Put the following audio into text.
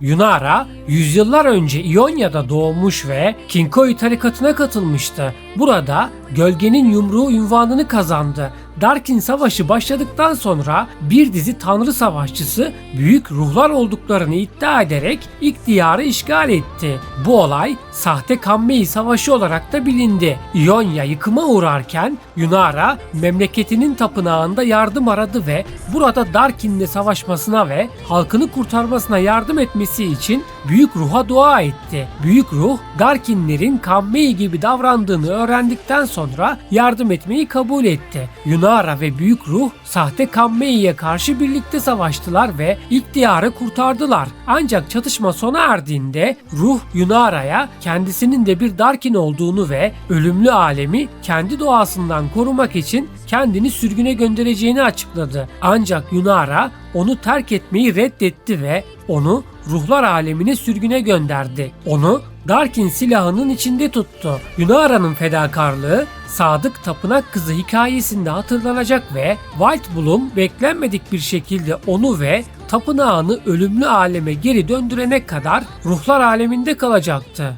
Yunara yüzyıllar önce İonya'da doğmuş ve Kinkoi tarikatına katılmıştı. Burada gölgenin yumruğu ünvanını kazandı. Darkin Savaşı başladıktan sonra bir dizi tanrı savaşçısı büyük ruhlar olduklarını iddia ederek ilk diyarı işgal etti. Bu olay sahte Kammei Savaşı olarak da bilindi. İonya yıkıma uğrarken Yunara memleketinin tapınağında yardım aradı ve burada Darkin'le savaşmasına ve halkını kurtarmasına yardım etmesi için Büyük Ruh'a dua etti. Büyük Ruh Darkinlerin Kammei gibi davrandığını öğrendikten sonra yardım etmeyi kabul etti. Yunara ve Büyük Ruh sahte Kammei'ye karşı birlikte savaştılar ve ilk diyarı kurtardılar. Ancak çatışma sona erdiğinde Ruh Yunara'ya kendisinin de bir Darkin olduğunu ve ölümlü alemi kendi doğasından korumak için kendini sürgüne göndereceğini açıkladı. Ancak Yunara onu terk etmeyi reddetti ve onu ruhlar alemine sürgüne gönderdi. Onu Darkin silahının içinde tuttu. Yunara'nın fedakarlığı Sadık Tapınak Kızı hikayesinde hatırlanacak ve White Bloom beklenmedik bir şekilde onu ve tapınağını ölümlü aleme geri döndürene kadar ruhlar aleminde kalacaktı.